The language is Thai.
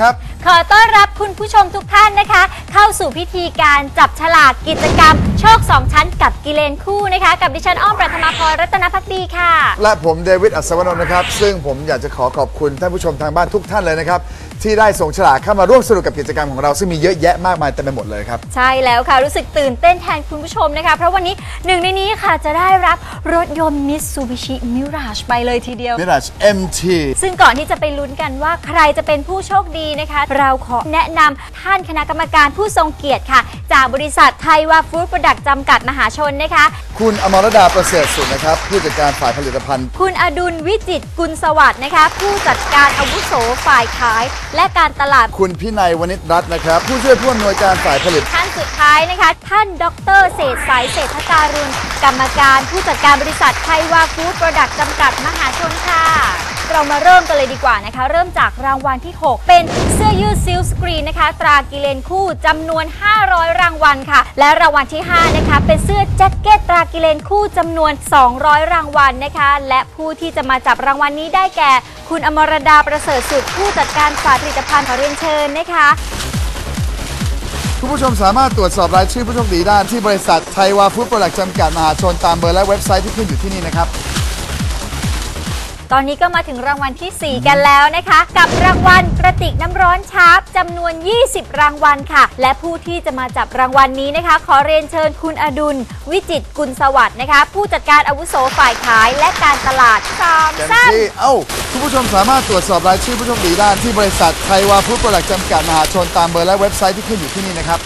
ครับ ขอต้อนรับคุณผู้ชมทุกท่านนะคะ เข้าสู่พิธีการจับฉลากกิจกรรม โชค2ชั้นกับกิเลนคู่นะคะ กับดิฉันอ้อมปรัฐมาพรรัตนพักดีค่ะ และผมเดวิดอัศวนนท์นะครับ ซึ่งผมอยากจะขอขอบคุณท่านผู้ชมทางบ้านทุกท่านเลยนะครับ ที่ได้ส่งฉลากเข้ามาร่วมสนุกกับกิจกรรมของเราซึ่งมีเยอะแยะมากมายเต็มไปหมดเลยครับ ใช่แล้วค่ะ รู้สึกตื่นเต้นแทนคุณผู้ชมนะคะ เพราะวันนี้หนึ่งในนี้ค่ะจะได้รับรถยนต์ Mitsubishi Mirage ไปเลยทีเดียว Mirage MT ซึ่งก่อนที่จะไปลุ้นกันว่าใครจะเป็นผู้โชคดีนะคะเราขอแนะนำท่านคณะกรรมการผู้ทรงเกียรติค่ะ จากบริษัทไทยวาฟู้ดโปรดักต์จำกัดมหาชนนะคะ คุณอมรดาประเสริฐสุดนะครับ ผู้จัดการฝ่ายผลิตภัณฑ์ คุณอดุลวิจิตรกุลสวัสดิ์นะคะ ผู้จัดการอาวุโสฝ่ายขาย และการตลาด คุณพินัยวณิชรัตน์นะครับ ผู้ช่วยผู้อำนวยการฝ่ายผลิต ท่านสุดท้ายนะคะ ท่านดรเศรษฐสายเศรษฐการุณกรรมการ ผู้จัดการบริษัทไทยวาฟู้ดโปรดักต์จำกัดมหาชนค่ะ เรามาเริ่มกันเลยดีกว่านะคะ เริ่มจากรางวัลที่ 6 เป็นเสื้อยืดซิลสกรีนนะคะ ตรากิเลนคู่จำนวน 500 รางวัลค่ะ และรางวัลที่ 5 นะคะ เป็นเสื้อแจ็คเก็ตตรากิเลนคู่จำนวน 200 รางวัลนะคะ และผู้ที่จะมาจับรางวัลนี้ได้แก่ คุณอมรดาประเสริฐสุดผู้จัดการฝ่ายผลิตภัณฑ์ขอเรียนเชิญนะคะคุณผู้ชมสามารถตรวจสอบรายชื่อผู้โชคดีได้ที่บริษัทไทยวาฟู้ดโปรดักต์จำกัดมหาชนตามเบอร์และเว็บไซต์ที่ขึ้นอยู่ที่นี่นะครับ ตอนนี้ก็มาถึงรางวัลทีสี่ 4 กันแล้วนะคะ กับรางวัลกระติกน้ำร้อนชาร์ปจำนวน 20 รางวัลค่ะ และผู้ที่จะมาจับรางวัลนี้นะคะ ขอเรียนเชิญคุณอดุล วิจิตรกุลสวัสดิ์นะคะ ผู้จัดการอาวุโสฝ่ายขายและการตลาดสามเต็มสั้นที่เอ้าคุณผู้ชมสามารถตรวจสอบรายชื่อผู้โชคดีได้ที่บริษัทไทยวาฟู้ดโปรดักต์จำกัดมหาชนตามเบอร์และเว็บไซต์ที่ขึ้นอยู่ที่นี่นะครับ